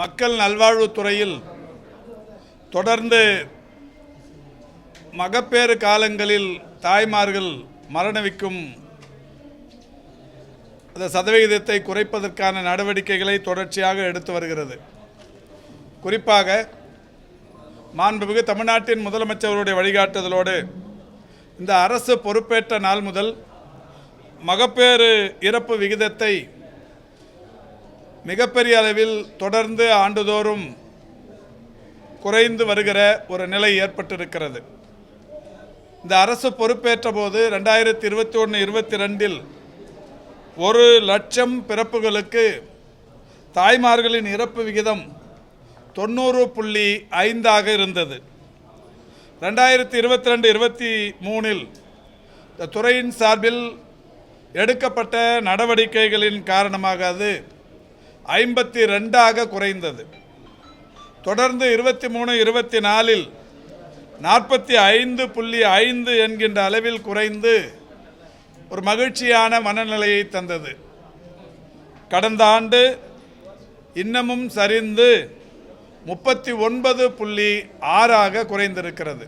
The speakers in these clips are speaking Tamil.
மக்கள் நல்வாழ்வுத்துறையில் தொடர்ந்து மகப்பேறு காலங்களில் தாய்மார்கள் மரணவிக்கும் அந்த சதவிகிதத்தை குறைப்பதற்கான நடவடிக்கைகளை தொடர்ச்சியாக எடுத்து வருகிறது. குறிப்பாக மாண்புமிகு தமிழ்நாட்டின் முதலமைச்சருடைய வழிகாட்டுதலோடு இந்த அரசு பொறுப்பேற்ற நாள் முதல் மகப்பேறு இறப்பு விகிதத்தை மிகப்பெரிய அளவில் தொடர்ந்து ஆண்டுதோறும் குறைந்து வருகிற ஒரு நிலை ஏற்பட்டிருக்கிறது. இந்த அரசு பொறுப்பேற்ற போது ரெண்டாயிரத்தி இருபத்தி ஒன்று இருபத்தி ரெண்டில் ஒரு லட்சம் பிறப்புகளுக்கு தாய்மார்களின் இறப்பு விகிதம் தொண்ணூறு புள்ளி ஐந்தாக இருந்தது. ரெண்டாயிரத்தி இருபத்தி ரெண்டு இருபத்தி மூணில் இந்த துறையின் சார்பில் எடுக்கப்பட்ட நடவடிக்கைகளின் காரணமாக அது ஐம்பத்தி ரெண்டாக குறைந்தது. தொடர்ந்து இருபத்தி மூணு இருபத்தி நாலில் நாற்பத்தி ஐந்து புள்ளி ஐந்து என்கின்ற அளவில் குறைந்து ஒரு மகிழ்ச்சியான மனநிலையை தந்தது. கடந்த ஆண்டு இன்னமும் சரிந்து முப்பத்தி ஒன்பது புள்ளி ஆறாக குறைந்திருக்கிறது.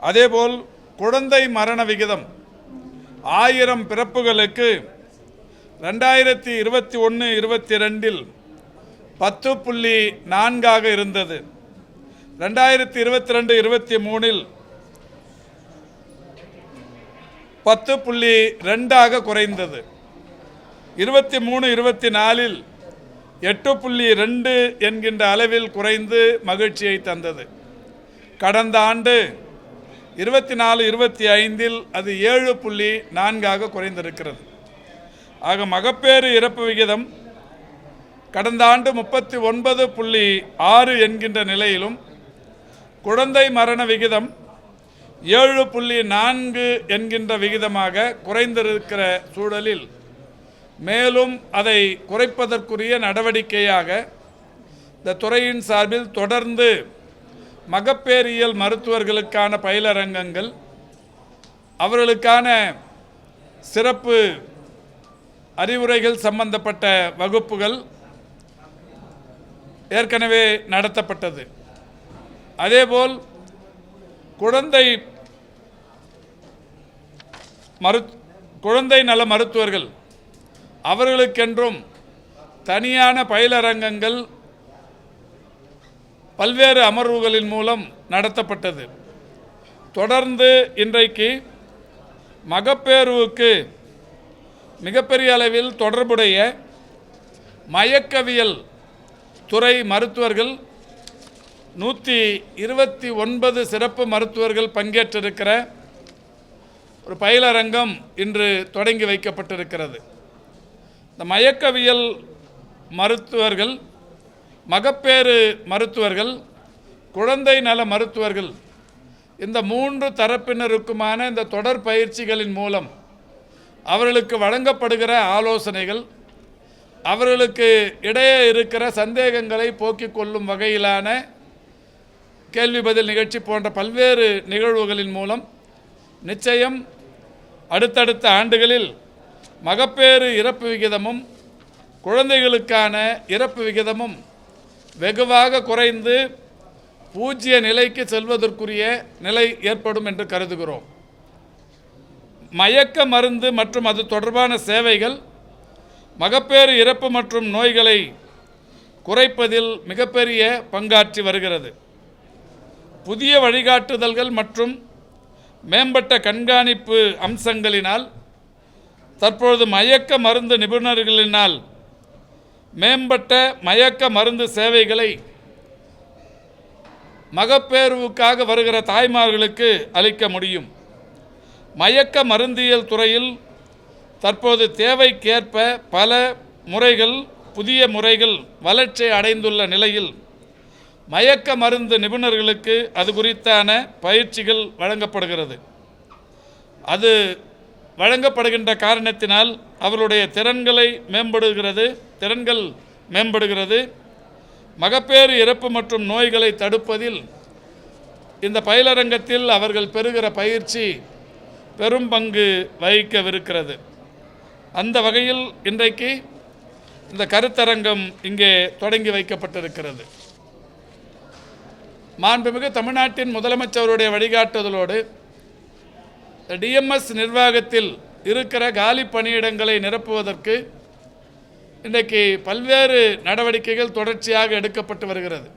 அதேபோல் குழந்தை மரண விகிதம் ஆயிரம் பிறப்புகளுக்கு ரெண்டாயிரத்தி இருபத்தி ஒன்று இருபத்தி ரெண்டில் பத்து புள்ளி நான்காக இருந்தது. ரெண்டாயிரத்தி இருபத்தி ரெண்டு இருபத்தி மூணில் பத்து புள்ளி ரெண்டாக குறைந்தது. இருபத்தி மூணு இருபத்தி நாலில் எட்டு புள்ளி ரெண்டு என்கின்ற அளவில் குறைந்து மகிழ்ச்சியை தந்தது. கடந்த ஆண்டு இருபத்தி நாலு இருபத்தி ஐந்தில் அது ஏழு புள்ளி நான்காக குறைந்திருக்கிறது. ஆக மகப்பேறு இறப்பு விகிதம் கடந்த ஆண்டு முப்பத்தி ஒன்பது புள்ளி ஆறு என்கின்ற நிலையிலும் குழந்தை மரண விகிதம் ஏழு புள்ளி நான்கு என்கின்ற விகிதமாக குறைந்திருக்கிற சூழலில் மேலும் அதை குறைப்பதற்குரிய நடவடிக்கையாக இந்த துறையின் சார்பில் தொடர்ந்து மகப்பேரியல் மருத்துவர்களுக்கான பயிலரங்கங்கள் அவர்களுக்கான சிறப்பு அறிவுரைகள் சம்பந்தப்பட்ட வகுப்புகள் ஏற்கனவே நடத்தப்பட்டது. அதேபோல் குழந்தை மரு குழந்தை நல மருத்துவர்கள் அவர்களுக்கென்றும் தனியான பயிலரங்கங்கள் பல்வேறு அமர்வுகளின் மூலம் நடத்தப்பட்டது. தொடர்ந்து இன்றைக்கு மகப்பேறுவுக்கு மிகப்பெரிய அளவில் தொடர்புடைய மயக்கவியல் துறை மருத்துவர்கள் நூற்றி இருபத்தி ஒன்பது சிறப்பு மருத்துவர்கள் பங்கேற்றிருக்கிற ஒரு பயிலரங்கம் இன்று தொடங்கி வைக்கப்பட்டிருக்கிறது. இந்த மயக்கவியல் மருத்துவர்கள் மகப்பேறு மருத்துவர்கள் குழந்தை நல மருத்துவர்கள் இந்த மூன்று தரப்பினருக்குமான இந்த தொடர் பயிற்சிகளின் மூலம் அவர்களுக்கு வழங்கப்படுகிற ஆலோசனைகள் அவர்களுக்கு இடையே இருக்கிற சந்தேகங்களை போக்கிக் கொள்ளும் வகையிலான கேள்வி பதில் நிகழ்ச்சி போன்ற பல்வேறு நிகழ்வுகளின் மூலம் நிச்சயம் அடுத்தடுத்த ஆண்டுகளில் மகப்பேறு இறப்பு விகிதமும் குழந்தைகளுக்கான இறப்பு விகிதமும் வெகுவாக குறைந்து பூஜ்ய நிலைக்கு செல்வதற்குரிய நிலை ஏற்படும் என்று கருதுகிறோம். மயக்க மருந்து மற்றும் அது தொடர்பான சேவைகள் மகப்பேறு இறப்பு மற்றும் நோய்களை குறைப்பதில் மிகப்பெரிய பங்காற்றி வருகிறது. புதிய வழிகாட்டுதல்கள் மற்றும் மேம்பட்ட கண்காணிப்பு அம்சங்களினால் தற்பொழுது மயக்க மருந்து நிபுணர்களினால் மேம்பட்ட மயக்க மருந்து சேவைகளை மகப்பேறுவுக்காக வருகிற தாய்மார்களுக்கு அளிக்க முடியும். மயக்க மருந்தியல் துறையில் தற்போது தேவைக்கேற்ப பல முறைகள் புதிய முறைகள் வளர்ச்சி அடைந்துள்ள நிலையில் மயக்க மருந்து நிபுணர்களுக்கு அது குறித்தான பயிற்சிகள் வழங்கப்படுகிறது. அது வழங்கப்படுகின்ற காரணத்தினால் அவருடைய திறன்களை மேம்படுகிறது திறன்கள் மேம்படுகிறது. மகப்பேறு இறப்பு மற்றும் நோய்களை தடுப்பதில் இந்த பயிலரங்கத்தில் அவர்கள் பெறுகிற பயிற்சி பெரும் பங்கு வகிக்கவிருக்கிறது. அந்த வகையில் இன்றைக்கு இந்த கருத்தரங்கம் இங்கே தொடங்கி வைக்கப்பட்டிருக்கிறது. மாண்புமிகு தமிழ்நாட்டின் முதலமைச்சருடைய வழிகாட்டுதலோடு டிஎம்எஸ் நிர்வாகத்தில் இருக்கிற காலி பணியிடங்களை நிரப்புவதற்கு இன்றைக்கு பல்வேறு நடவடிக்கைகள் தொடர்ச்சியாக எடுக்கப்பட்டு வருகிறது.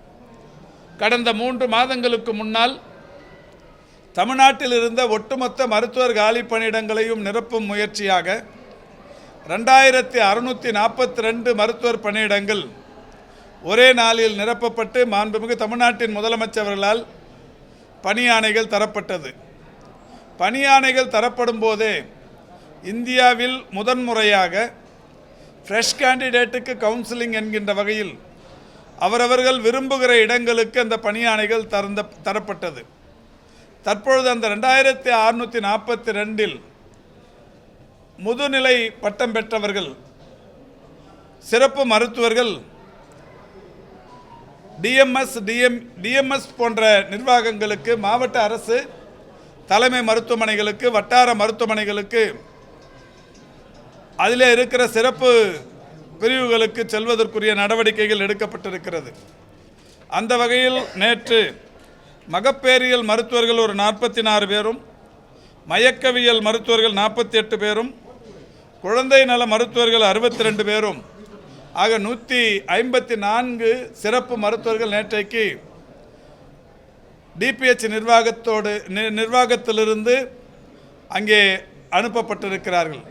கடந்த மூன்று மாதங்களுக்கு முன்னால் தமிழ்நாட்டில் இருந்த ஒட்டுமொத்த மருத்துவர் காலி பணியிடங்களையும் நிரப்பும் முயற்சியாக ரெண்டாயிரத்தி அறுநூற்றி நாற்பத்தி ரெண்டு மருத்துவர் பணியிடங்கள் ஒரே நாளில் நிரப்பப்பட்டு மாண்புமிகு தமிழ்நாட்டின் முதலமைச்சர்களால் பணியாணைகள் தரப்பட்டது. பணியாணைகள் தரப்படும் போதே இந்தியாவில் முதன்முறையாக ஃப்ரெஷ் கேண்டிடேட்டுக்கு கவுன்சிலிங் என்கின்ற வகையில் அவரவர்கள் விரும்புகிற இடங்களுக்கு அந்த பணியாணைகள் தரந்த தரப்பட்டது. தற்பொழுது அந்த ரெண்டாயிரத்தி அறுநூற்றி நாற்பத்தி ரெண்டில் முதுநிலை பட்டம் பெற்றவர்கள் சிறப்பு மருத்துவர்கள் டிஎம்எஸ் டிஎம் டிஎம்எஸ் போன்ற நிர்வாகங்களுக்கு மாவட்ட அரசு தலைமை மருத்துவமனைகளுக்கு வட்டார மருத்துவமனைகளுக்கு அதிலே இருக்கிற சிறப்பு பிரிவுகளுக்கு செல்வதற்குரிய நடவடிக்கைகள் எடுக்கப்பட்டிருக்கிறது. அந்த வகையில் நேற்று மகப்பேறியல் மருத்துவர்கள் ஒரு நாற்பத்தி நாலு பேரும் மயக்கவியல் மருத்துவர்கள் நாற்பத்தி எட்டு பேரும் குழந்தை நல மருத்துவர்கள் அறுபத்தி ரெண்டு பேரும். ஆக நூற்றி ஐம்பத்தி நான்கு சிறப்பு மருத்துவர்கள் நேற்றைக்கு டிபிஹெச் நிர்வாகத்தோடு நி- நிர்வாகத்திலிருந்து அங்கே அனுப்பப்பட்டிருக்கிறார்கள்.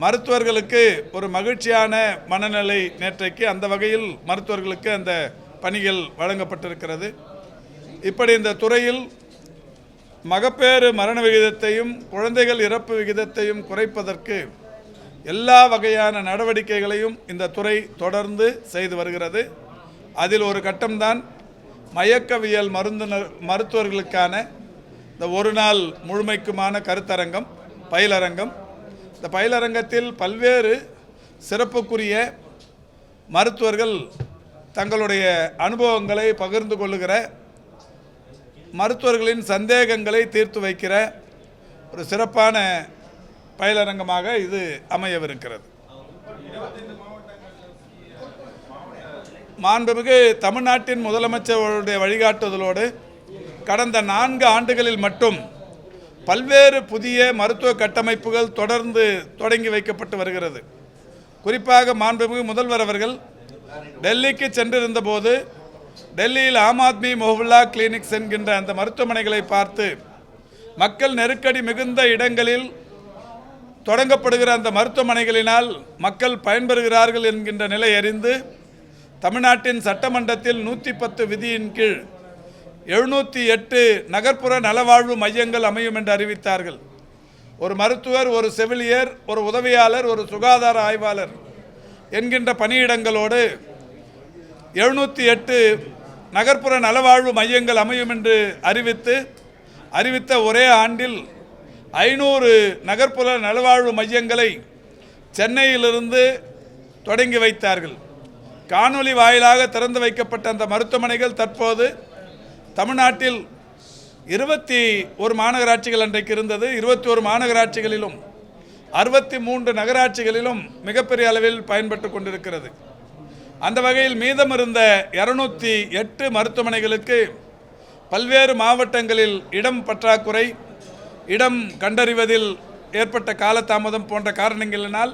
மருத்துவர்களுக்கு ஒரு மகிழ்ச்சியான மனநிலை நேற்றைக்கு அந்த வகையில் மருத்துவர்களுக்கு அந்த பணிகள் வழங்கப்பட்டிருக்கிறது. இப்படி இந்த துறையில் மகப்பேறு மரண விகிதத்தையும் குழந்தைகள் இறப்பு விகிதத்தையும் குறைப்பதற்கு எல்லா வகையான நடவடிக்கைகளையும் இந்த துறை தொடர்ந்து செய்து வருகிறது. அதில் ஒரு கட்டம்தான் மயக்கவியல் மருந்துனர் மருத்துவர்களுக்கான இந்த ஒரு நாள் முழுமைக்குமான கருத்தரங்கம் பயிலரங்கம். இந்த பயிலரங்கத்தில் பல்வேறு சிறப்புக்குரிய மருத்துவர்கள் தங்களுடைய அனுபவங்களை பகிர்ந்து கொள்ளுகிற மருத்துவர்களின் சந்தேகங்களை தீர்த்து வைக்கிற ஒரு சிறப்பான பயிலரங்கமாக இது அமையவிருக்கிறது. மாண்புமிகு தமிழ்நாட்டின் முதலமைச்சருடைய வழிகாட்டுதலோடு கடந்த நான்கு ஆண்டுகளில் மட்டும் பல்வேறு புதிய மருத்துவ கட்டமைப்புகள் தொடர்ந்து தொடங்கி வைக்கப்பட்டு வருகிறது. குறிப்பாக மாண்புமிகு முதல்வர் அவர்கள் டெல்லிக்கு சென்றிருந்தபோது டெல்லியில் ஆம் ஆத்மி மொஹுல்லா கிளினிக்ஸ் என்கின்ற அந்த மருத்துவமனைகளை பார்த்து மக்கள் நெருக்கடி மிகுந்த இடங்களில் தொடங்கப்படுகிற அந்த மருத்துவமனைகளினால் மக்கள் பயன்பெறுகிறார்கள் என்கின்ற நிலை அறிந்து தமிழ்நாட்டின் சட்டமன்றத்தில் நூற்றி பத்து விதியின் கீழ் எழுநூற்றி எட்டு நகர்ப்புற நலவாழ்வு மையங்கள் அமையும் என்று அறிவித்தார்கள். ஒரு மருத்துவர் ஒரு செவிலியர் ஒரு உதவியாளர் ஒரு சுகாதார ஆய்வாளர் என்கின்ற பணியிடங்களோடு எழுநூற்றி எட்டு நகர்ப்புற நலவாழ்வு மையங்கள் அமையும் என்று அறிவித்து அறிவித்த ஒரே ஆண்டில் ஐநூறு நகர்ப்புற நலவாழ்வு மையங்களை சென்னையிலிருந்து தொடங்கி வைத்தார்கள். காணொலி வாயிலாக திறந்து வைக்கப்பட்ட அந்த மருத்துவமனைகள் தற்போது தமிழ்நாட்டில் இருபத்தி ஒரு மாநகராட்சிகள் அன்றைக்கு இருந்தது. இருபத்தி ஒரு மாநகராட்சிகளிலும் அறுபத்தி மூன்று நகராட்சிகளிலும் மிகப்பெரிய அளவில் பயன்பட்டு கொண்டிருக்கிறது. அந்த வகையில் மீதம் இருந்த இரநூத்தி எட்டு மருத்துவமனைகளுக்கு பல்வேறு மாவட்டங்களில் இடம் பற்றாக்குறை இடம் கண்டறிவதில் ஏற்பட்ட காலதாமதம் போன்ற காரணங்களினால்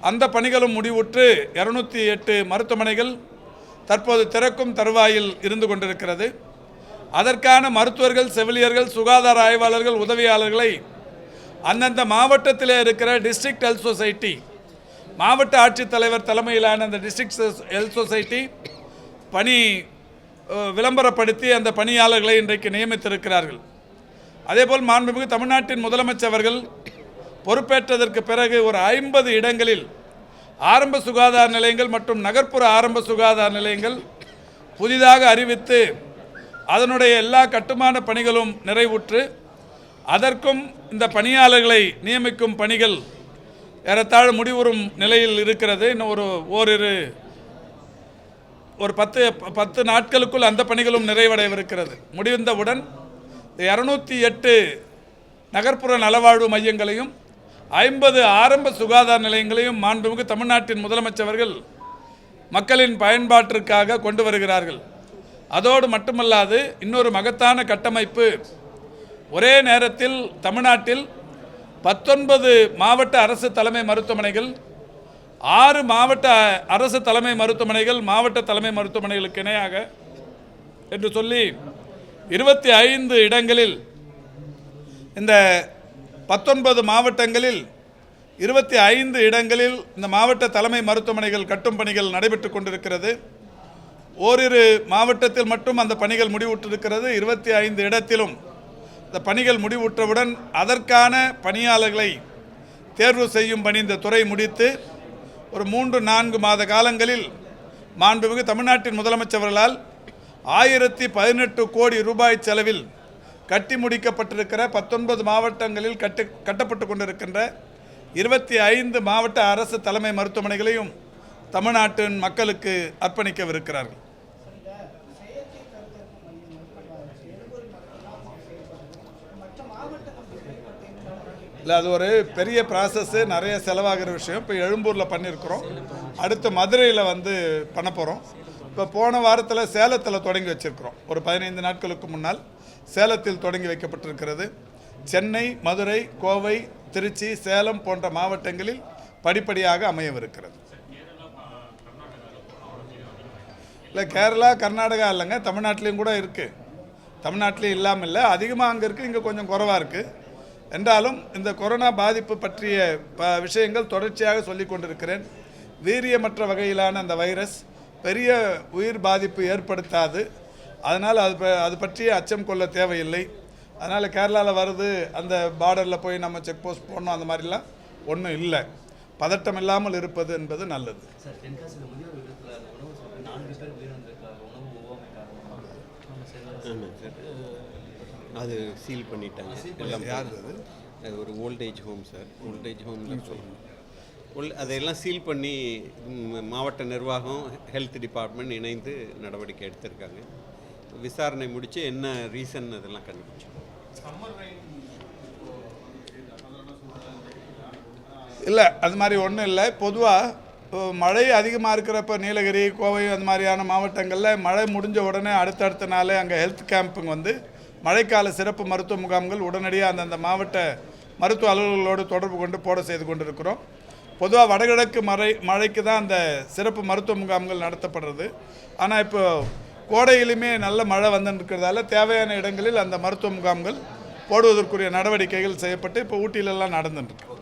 அந்த பணிகளும் முடிவுற்று இரநூத்தி எட்டு மருத்துவமனைகள் தற்போது திறக்கும் தருவாயில் இருந்து கொண்டிருக்கிறது. அதற்கான மருத்துவர்கள் செவிலியர்கள் சுகாதார ஆய்வாளர்கள் உதவியாளர்களை அந்தந்த மாவட்டத்தில் இருக்கிற டிஸ்ட்ரிக்ட் ஹெல்த் சொசைட்டி மாவட்ட ஆட்சித்தலைவர் தலைமையிலான அந்த டிஸ்ட்ரிக்ட் ஹெல்த் சொசைட்டி பணி விளம்பரப்படுத்தி அந்த பணியாளர்களை இன்றைக்கு நியமித்திருக்கிறார்கள். அதேபோல் மாண்புமிகு தமிழ்நாட்டின் முதலமைச்சர் அவர்கள் பொறுப்பேற்றதற்கு பிறகு ஒரு ஐம்பது இடங்களில் ஆரம்ப சுகாதார நிலையங்கள் மற்றும் நகர்ப்புற ஆரம்ப சுகாதார நிலையங்கள் புதிதாக அறிவித்து அதனுடைய எல்லா கட்டுமான பணிகளும் நிறைவுற்று அதற்கும் இந்த பணியாளர்களை நியமிக்கும் பணிகள் ஏறத்தாழ முடிவுறும் நிலையில் இருக்கிறது. இன்னும் ஒரு ஓரிரு ஒரு பத்து பத்து நாட்களுக்குள் அந்த பணிகளும் நிறைவடையவிருக்கிறது முடிந்தவுடன் இரநூத்தி எட்டு நகர்ப்புற நலவாழ்வு மையங்களையும் ஐம்பது ஆரம்ப சுகாதார நிலையங்களையும் மாண்புமிகு தமிழ்நாட்டின் முதலமைச்சர்கள் மக்களின் பயன்பாட்டிற்காக கொண்டு வருகிறார்கள். அதோடு மட்டுமல்லாது இன்னொரு மகத்தான கட்டமைப்பு ஒரே நேரத்தில் தமிழ்நாட்டில் பத்தொன்பது மாவட்ட அரசு தலைமை மருத்துவமனைகள் ஆறு மாவட்ட அரசு தலைமை மருத்துவமனைகள் மாவட்ட தலைமை மருத்துவமனைகளுக்கு இணையாக என்று சொல்லி இருபத்தி ஐந்து இடங்களில் இந்த பத்தொன்பது மாவட்டங்களில் இருபத்தி ஐந்து இடங்களில் இந்த மாவட்ட தலைமை மருத்துவமனைகள் கட்டும் பணிகள் நடைபெற்று கொண்டிருக்கிறது. ஓரிரு மாவட்டத்தில் மட்டும் அந்த பணிகள் முடிவுற்றிருக்கிறது. இருபத்தி ஐந்து இடத்திலும் இந்த பணிகள் முடிவுற்றவுடன் அதற்கான பணியாளர்களை தேர்வு செய்யும் பணி இந்த துறை முடித்து ஒரு மூன்று நான்கு மாத காலங்களில் மாண்புமிகு தமிழ்நாட்டின் முதலமைச்சர்களால் ஆயிரத்தி பதினெட்டு கோடி ரூபாய் செலவில் கட்டி முடிக்கப்பட்டிருக்கிற பத்தொன்பது மாவட்டங்களில் கட்டு கட்டப்பட்டு கொண்டிருக்கின்ற இருபத்தி ஐந்து மாவட்ட அரசு தலைமை மருத்துவமனைகளையும் தமிழ்நாட்டின் மக்களுக்கு அர்ப்பணிக்கவிருக்கிறார்கள். இல்லை அது ஒரு பெரிய ப்ராசஸ்ஸு நிறைய செலவாகிற விஷயம். இப்போ எழும்பூரில் பண்ணியிருக்கிறோம். அடுத்து மதுரையில் வந்து பண்ண போகிறோம் இப்போ போன வாரத்தில் சேலத்தில் தொடங்கி வச்சிருக்கிறோம். ஒரு பதினைந்து நாட்களுக்கு முன்னால் சேலத்தில் தொடங்கி வைக்கப்பட்டிருக்கிறது. சென்னை மதுரை கோவை திருச்சி சேலம் போன்ற மாவட்டங்களில் படிப்படியாக அமையவிருக்கிறது. இல்லை கேரளா கர்நாடகா இல்லைங்க. தமிழ்நாட்டிலையும் கூட இருக்குது தமிழ்நாட்டிலையும் இல்லாமல் இல்லை. அதிகமாக அங்கே இருக்குது இங்கே கொஞ்சம் குறைவாக இருக்குது என்றாலும் இந்த கொரோனா பாதிப்பு பற்றிய ப விஷயங்கள் தொடர்ச்சியாக சொல்லிக் கொண்டிருக்கிறேன். வீரியமற்ற வகையிலான அந்த வைரஸ் பெரிய உயிர் பாதிப்பு ஏற்படுத்தாது. அதனால் அது ப- அது பற்றிய அச்சம் கொள்ள தேவையில்லை. அதனால் கேரளாவில் வருது அந்த பார்டரில் போய் நம்ம செக் போஸ்ட் போடணும் அந்த மாதிரிலாம் ஒன்றும் இல்லை. பதட்டம் இல்லாமல் இருப்பது என்பது நல்லது. ஆமாம் சார். அது சீல் பண்ணிட்டாங்க. எல்லாம் யார் அது? அது ஒரு ஓல்டேஜ் ஹோம் சார் ஓல்டேஜ் ஹோமில் உள் அதையெல்லாம் சீல் பண்ணி மாவட்ட நிர்வாகம் ஹெல்த் டிபார்ட்மெண்ட் இணைந்து நடவடிக்கை எடுத்திருக்காங்க. விசாரணை முடித்து என்ன ரீசன் அதெல்லாம் கண்டுபிடிச்சோம். இல்லை அது மாதிரி ஒன்றும் இல்லை. பொதுவாக மழை அதிகமாக இருக்கிறப்ப நீலகிரி கோவை அந்த மாதிரியான மாவட்டங்களில் மழை முடிஞ்ச உடனே அடுத்தடுத்த நாளே அங்கே ஹெல்த் கேம்புங்க வந்து மழைக்கால சிறப்பு மருத்துவ முகாம்கள் உடனடியாக அந்தந்த மாவட்ட மருத்துவ அலுவலர்களோடு தொடர்பு கொண்டு போட செய்து கொண்டிருக்கிறோம். பொதுவாக வடகிழக்கு மழை மழைக்கு தான் அந்த சிறப்பு மருத்துவ முகாம்கள் நடத்தப்படுறது. ஆனால் இப்போ கோடையிலுமே நல்ல மழை வந்துருக்கிறதால தேவையான இடங்களில் அந்த மருத்துவ முகாம்கள் போடுவதற்குரிய நடவடிக்கைகள் செய்யப்பட்டு இப்போ ஊட்டியிலெல்லாம் நடந்துட்டுருக்கு